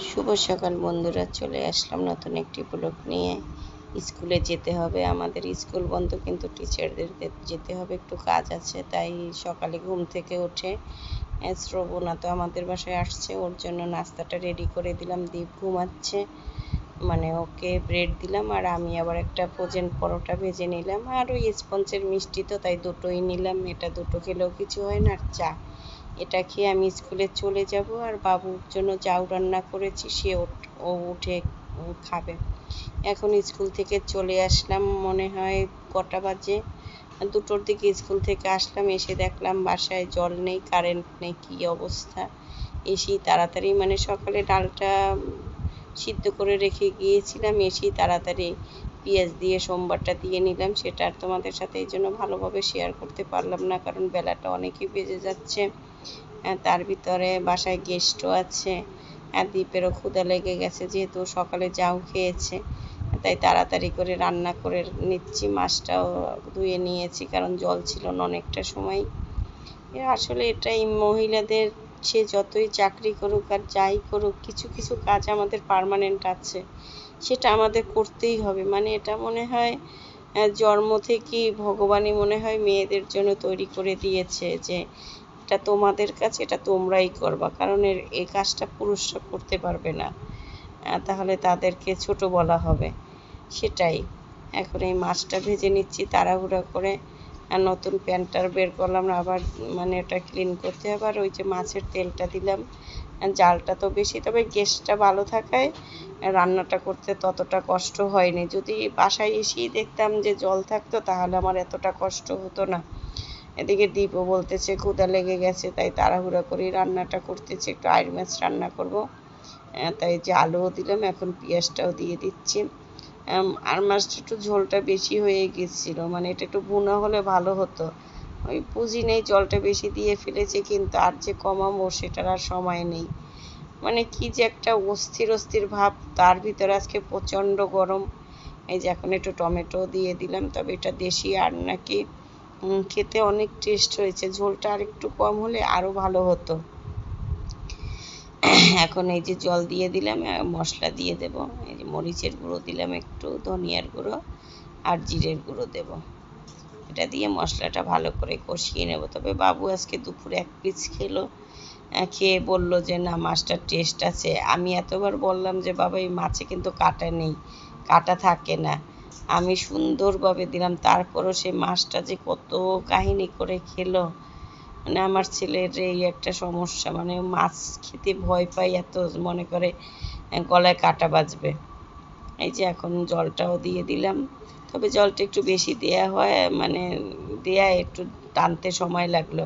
শুভ সকাল, বন্ধুরা। চলে আসলাম নতুন একটি ব্লগ নিয়ে। স্কুলে যেতে হবে। আমাদের স্কুল বন্ধ, কিন্তু টিচারদের যেতে হবে। একটু কাজ আছে, তাই সকালে ঘুম থেকে উঠে শ্রবণা তো আমাদের বাসায় আসছে। ওর জন্য নাস্তাটা রেডি করে দিলাম। দীপ ঘুমাচ্ছে। মানে ওকে ব্রেড দিলাম আর আমি আবার একটা ফ্রোজেন পরোটা ভেজে নিলাম। আর ওই স্পঞ্জের মিষ্টি তো, তাই দুটোই নিলাম। এটা দুটো খেলেও কিছু হয় না। আর চা এটা খেয়ে আমি স্কুলে চলে যাব আর বাবুর জন্য যাও রান্না করেছি, সে ও উঠে খাবে। এখন স্কুল থেকে চলে আসলাম, মনে হয় কটা বাজে। দুটোর দিকে স্কুল থেকে আসলাম, এসে দেখলাম বাসায় জল নেই, কারেন্ট নেই, কী অবস্থা। এসেই তাড়াতাড়ি মানে সকালে ডালটা সিদ্ধ করে রেখে গিয়েছিলাম, এসেই তাড়াতাড়ি পেঁয়াজ দিয়ে সোমবারটা দিয়ে নিলাম। সেটা আর তোমাদের সাথে এই জন্য ভালোভাবে শেয়ার করতে পারলাম না, কারণ বেলাটা অনেকই বেজে যাচ্ছে। তার ভিতরে বাসায় গেস্টও আছে। দ্বীপেরও ক্ষুধা লেগে গেছে, যেহেতু সকালে যাও খেয়েছে। তাই তাড়াতাড়ি করে রান্না করে নিচ্ছি। মাছটাও ধুয়ে নিয়েছি, কারণ জল ছিল না অনেকটা সময়। আসলে এটাই, মহিলাদের সে যতই চাকরি করুক আর যাই করুক, কিছু কিছু কাজ আমাদের পার্মানেন্ট আছে। সেটা আমাদের করতেই হবে। মানে এটা মনে হয় জন্ম থেকেই ভগবানই মনে হয় মেয়েদের জন্য তৈরি করে দিয়েছে যে, এটা তোমাদের কাছে, এটা তোমরাই করবা। কারণ এর, এই কাজটা পুরুষরা করতে পারবে না। তাহলে তাদেরকে ছোট বলা হবে। সেটাই। এখন এই মাছটা ভেজে নিচ্ছি, তাড়াহুড়া করে। আর নতুন প্যান্টটার বের করলাম, আবার মানে ওটা ক্লিন করতে হবে। আর ওই যে মাছের তেলটা দিলাম। জালটা তো বেশি, তবে গ্যাসটা ভালো থাকায় রান্নাটা করতে ততটা কষ্ট হয়নি। যদি বাসায় এসেই দেখতাম যে জল থাকতো, তাহলে আমার এতটা কষ্ট হতো না। এদিকে দীপও বলতেছে, ক্ষুধা লেগে গেছে, তাই তাড়াহুড়া করে রান্নাটা করতেছে, একটু আইর মাছ রান্না করব। তাই যে আলুও দিলাম, এখন পেঁয়াজটাও দিয়ে দিচ্ছি। আর মাছটা একটু ঝোলটা বেশি হয়ে গেছিল মানে এটা একটু ভুনা হলে ভালো হতো। ওই পুঁজি নেই, জলটা বেশি দিয়ে ফেলেছে, কিন্তু আর যে কমাবো সেটার আর সময় নেই। মানে কি যে একটা অস্থির অস্থির ভাব, তার ভিতরে আজকে প্রচণ্ড গরম। এই যে এখন একটু টমেটো দিয়ে দিলাম, তবে এটা দেশি আর নাকি খেতে অনেক টেস্ট হয়েছে। ঝোলটা আর একটু কম হলে আরও ভালো হতো। এখন এই যে জল দিয়ে দিলাম মশলা দিয়ে দেব। এই যে মরিচের গুঁড়ো দিলাম একটু, ধনিয়ার গুঁড়ো আর জিরের গুঁড়ো দেব। এটা দিয়ে মশলাটা ভালো করে কষিয়ে নেব। তবে বাবু আজকে দুপুরে এক পিস খেলো খেয়ে বলল যে, না, মাছটার টেস্ট আছে। আমি এতবার বললাম যে, বাবা, এই মাছে কিন্তু কাটা নেই, কাটা থাকে না। আমি সুন্দরভাবে দিলাম, তারপরও সে মাছটা যে কত কাহিনী করে খেলো মানে আমার ছেলের এই একটা সমস্যা মানে মাছ খেতে ভয় পাই এত, মনে করে গলায় কাটা বাজবে। এই যে, এখন জলটাও দিয়ে দিলাম। তবে জলটা একটু বেশি দেয়া হয় মানে দেয়া একটু টানতে সময় লাগল।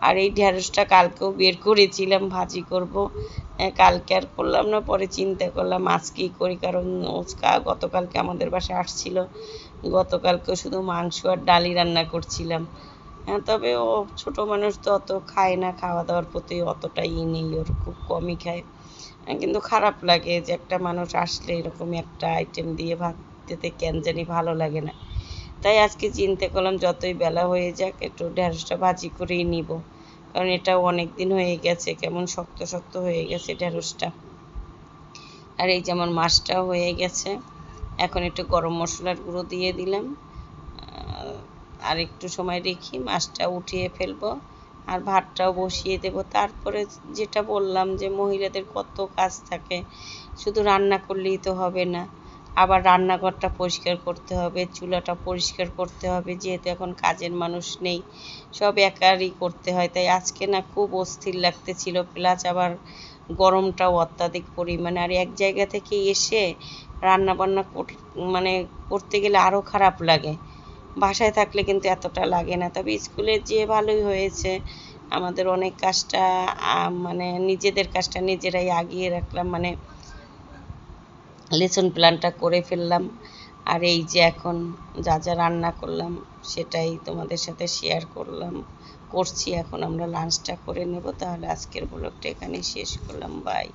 আর এই ঢেঁড়সটা কালকেও বের করেছিলাম, ভাজি করব। কালকে আর করলাম না, পরে চিন্তা করলাম আজকেই করি, কারণ ওজকা গতকালকে আমাদের বাসায় আসছিল। গতকালকে শুধু মাংস আর ডালি রান্না করছিলাম। হ্যাঁ তবে ও ছোট মানুষ তো অত খায় না খাওয়া দাওয়ার প্রতি অতটা ই নেই, ওর খুব কমই খায়। কিন্তু খারাপ লাগে যে একটা মানুষ আসলে এরকমই একটা আইটেম দিয়ে ভাত দিতে কেন জানি ভালো লাগে না। তাই আজকে চিন্তা করলাম যতই বেলা হয়ে যাক, একটু ঢেঁড়সটা ভাজি করেই নিব। কারণ এটাও অনেক দিন হয়ে গেছে, কেমন শক্ত শক্ত হয়ে গেছে ঢেঁড়সটা। আর এই যেমন মাছটাও হয়ে গেছে, এখন একটু গরম মশলার গুঁড়ো দিয়ে দিলাম। আর একটু সময় রেখে মাছটা উঠিয়ে ফেলব। আর ভাতটাও বসিয়ে দেব। তারপরে যেটা বললাম যে মহিলাদের কত কাজ থাকে, শুধু রান্না করলেই তো হবে না। আবার রান্নাঘরটা পরিষ্কার করতে হবে, চুলাটা পরিষ্কার করতে হবে, যেহেতু এখন কাজের মানুষ নেই, সব একারই করতে হয়। তাই আজকে না খুব অস্থির লাগতেছিল প্লাস আবার গরমটাও অত্যাধিক পরিমাণে। আর এক জায়গা থেকে এসে রান্না বান্না মানে করতে গেলে আরও খারাপ লাগে। বাসায় থাকলে কিন্তু এতটা লাগে না। তবে স্কুলে যেয়ে ভালোই হয়েছে, আমাদের অনেক কাজটা মানে নিজেদের কাজটা নিজেরাই আগিয়ে রাখলাম। মানে লেসন প্ল্যানটা করে ফেললাম। আর এই যে এখন যা যা রান্না করলাম, সেটাই তোমাদের সাথে শেয়ার করলাম। করছি, এখন আমরা লাঞ্চটা করে নেব। তাহলে আজকের ব্লগটা এখানেই শেষ করলাম। বাই